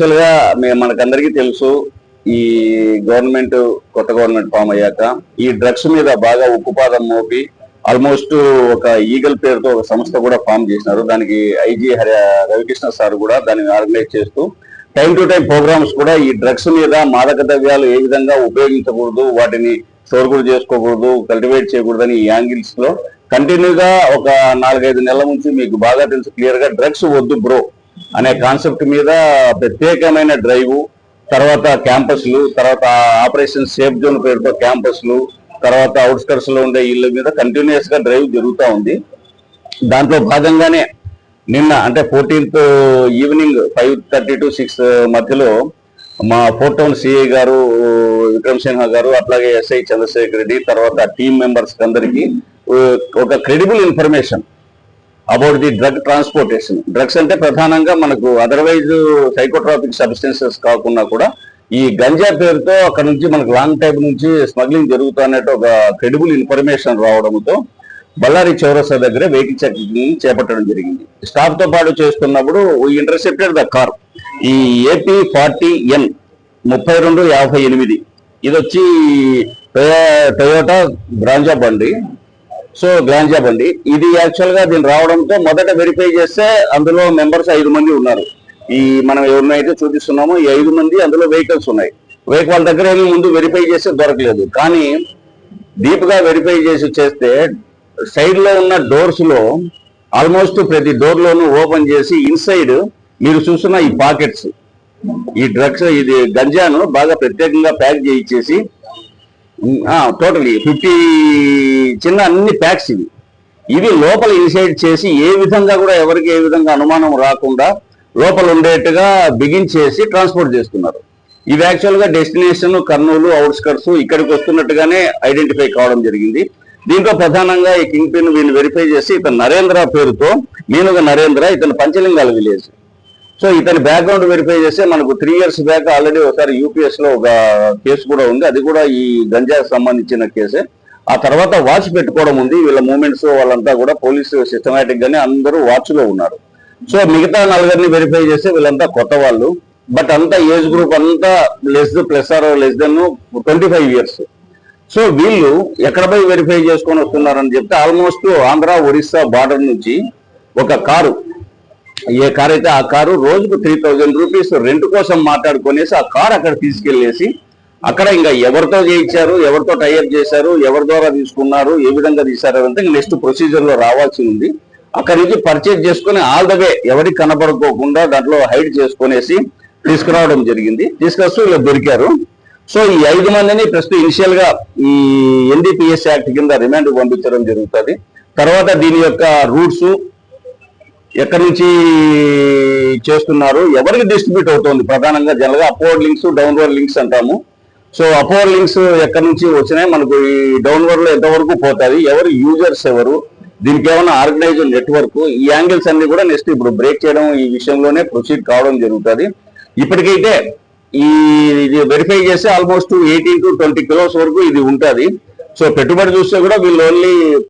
యాక్చువల్గా మే- మనకందరికీ తెలుసు ఈ గవర్నమెంట్ కొత్త గవర్నమెంట్ ఫామ్ అయ్యాక ఈ డ్రగ్స్ మీద బాగా ఉక్కుపాదం మోపి ఆల్మోస్ట్ ఒక ఈగల్ పేరుతో ఒక సంస్థ కూడా ఫామ్ చేసినారు. దానికి ఐజీ హరి రవికృష్ణ సార్ కూడా దాన్ని ఆర్గనైజ్ చేస్తూ టైం టు టైం ప్రోగ్రామ్స్ కూడా ఈ డ్రగ్స్ మీద మాదక ద్రవ్యాలు ఏ విధంగా ఉపయోగించకూడదు వాటిని స్టోర్ చేసుకోకూడదు కల్టివేట్ చేయకూడదని ఈ యాంగిల్స్లో కంటిన్యూగా ఒక నాలుగైదు నెలల నుంచి మీకు బాగా తెలుసు క్లియర్గా డ్రగ్స్ వద్దు బ్రో. అనే కాన్సెప్ట్ మీద ప్రత్యేకమైన డ్రైవ్ తర్వాత క్యాంపస్లు తర్వాత ఆపరేషన్ సేఫ్ జోన్ పేరుతో క్యాంపస్లు తర్వాత అవుట్స్కర్ట్స్లో ఉండే ఇళ్ళ మీద కంటిన్యూస్గా డ్రైవ్ జరుగుతూ ఉంది. దాంట్లో భాగంగానే నిన్న అంటే fourteenth evening five thirty to six మధ్యలో మా ఫోర్ టౌన్ సిఐ గారు విక్రమ్ సిన్హా గారు అట్లాగే ఎస్ఐ చంద్రశేఖర్ రెడ్డి తర్వాత టీం మెంబర్స్ అందరికీ ఒక credible information about the drug transportation drugs అంటే ప్రధానంగా మనకు అదర్వైజ్ సైకోట్రాపిక్ సబ్స్టెన్సెస్ కాకుండా కూడా ఈ గంజా పేరుతో అక్కడ నుంచి మనకు లాంగ్ టైం నుంచి స్మగ్లింగ్ జరుగుతున్నట్టు ఒక క్రెడిబుల్ ఇన్ఫర్మేషన్ రావడంతో బళ్ళారి చౌరస్తా దగ్గర వెహికల్ చెకింగ్ చేపట్టడం జరిగింది. స్టాఫ్తో పాటు చేస్తున్నప్పుడు ఇంటర్సెప్టెడ్ ద కార్ ఈ ఏపీ ఫార్టీ ఎన్ ముప్పై రెండు యాభై ఎనిమిది. ఇది వచ్చి టొయో- టొయోటా బ్రాంజా బండి. సో గ్లాంజా అండి. ఇది యాక్చువల్గా దీని రావడంతో మొదట వెరిఫై చేస్తే అందులో మెంబర్స్ ఐదు మంది ఉన్నారు. ఈ మనం ఎవరినైతే చూపిస్తున్నామో ఈ ఐదు మంది అందులో వెహికల్స్ ఉన్నాయి. వెహికల్ దగ్గర ఏమీ ముందు వెరిఫై చేస్తే దొరకలేదు. కానీ డీప్గా వెరిఫై చేసి చేస్తే సైడ్లో ఉన్న డోర్స్లో ఆల్మోస్ట్ ప్రతి డోర్లోనూ ఓపెన్ చేసి ఇన్సైడ్ మీరు చూస్తున్న ఈ పాకెట్స్ ఈ డ్రగ్స్ ఇది గంజాను బాగా ప్రత్యేకంగా ప్యాక్ చేయించేసి టోటలీ ఫిఫ్టీ చిన్న అన్ని ప్యాక్స్ ఇవి. ఇవి లోపల ఇన్సైడ్ చేసి ఏ విధంగా కూడా ఎవరికి ఏ విధంగా అనుమానం రాకుండా లోపల ఉండేట్టుగా బిగించేసి ట్రాన్స్పోర్ట్ చేస్తున్నారు. ఇవి యాక్చువల్గా డెస్టినేషన్ కర్నూలు అవుట్స్కట్స్ ఇక్కడికి వస్తున్నట్టుగానే ఐడెంటిఫై కావడం జరిగింది. దీంట్లో ప్రధానంగా ఈ కింగ్ పిన్ వీళ్ళు వెరిఫై చేసి ఇతను నరేంద్ర పేరుతో మీనుగా నరేంద్ర ఇతను పంచలింగాల విలేజ్ సో ఇతని బ్యాక్గ్రౌండ్ వెరిఫై చేస్తే మనకు త్రీ ఇయర్స్ బ్యాక్ ఆల్రెడీ ఒకసారి యూపీఎస్లో ఒక కేసు కూడా ఉంది. అది కూడా ఈ గంజాకి సంబంధించిన కేసే ఆ తర్వాత వాచ్ పెట్టుకోవడం ఉంది. వీళ్ళ మూమెంట్స్ వాళ్ళంతా కూడా పోలీసు సిస్టమేటిక్ గానే అందరూ వాచ్లో ఉన్నారు. సో మిగతా నలుగురిని వెరిఫై చేస్తే వీళ్ళంతా కొత్త వాళ్ళు. బట్ అంతా ఏజ్ గ్రూప్ అంతా less plus or less than twenty five years so వీళ్ళు ఎక్కడ పోయి వెరిఫై చేసుకొని వస్తున్నారని చెప్తే ఆల్మోస్ట్ ఆంధ్ర ఒరిస్సా బార్డర్ నుంచి ఒక కారు ఏ కార్ అయితే ఆ కారు రోజుకు త్రీ థౌజండ్ రూపీస్ రెంట్ కోసం మాట్లాడుకునేసి ఆ కార్ అక్కడ తీసుకెళ్ళేసి అక్కడ ఇంకా ఎవరితో చేయించారు ఎవరితో టైఅప్ చేశారు ఎవరి ద్వారా తీసుకున్నారు ఏ విధంగా తీశారు అంటే నెక్స్ట్ ప్రొసీజర్లో రావాల్సి ఉంది. అక్కడ నుంచి పర్చేజ్ చేసుకుని ఆల్ ద వే ఎవరికి కనపడుకోకుండా దాంట్లో హైడ్ చేసుకునేసి తీసుకురావడం జరిగింది. తీసుకొస్తూ ఇలా దొరికారు. సో ఈ ఐదు మందిని ప్రస్తుతం ఇనిషియల్గా ఈ ఎన్డీపీఎస్ యాక్ట్ కింద రిమాండ్ పంపించడం జరుగుతుంది. తర్వాత దీని యొక్క రూట్స్ ఎక్కడి నుంచి చేస్తున్నారు? ఎవరికి డిస్ట్రిబ్యూట్ అవుతుంది? ప్రధానంగా జనరల్గా అప్వర్డ్ లింక్స్ డౌన్వర్డ్ లింక్స్ అంటాము. సో అప్వర్డ్ లింక్స్ ఎక్కడి నుంచి వచ్చినాయి? మనకు ఈ డౌన్వర్డ్లో ఎంతవరకు పోతుంది ఎవరు యూజర్స్ ఎవరు? దీనికి ఏమైనా ఆర్గనైజ్ నెట్వర్క్ ఈ యాంగిల్స్ అన్ని కూడా నెక్స్ట్ ఇప్పుడు బ్రేక్ చేయడం ఈ విషయంలోనే ప్రొసీడ్ కావడం జరుగుతుంది. ఇప్పటికైతే ఈ ఇది వెరిఫై చేస్తే almost eighteen to twenty kilos వరకు ఇది ఉంటుంది. సో పెట్టుబడి చూస్తే కూడా వీళ్ళు ఓన్లీ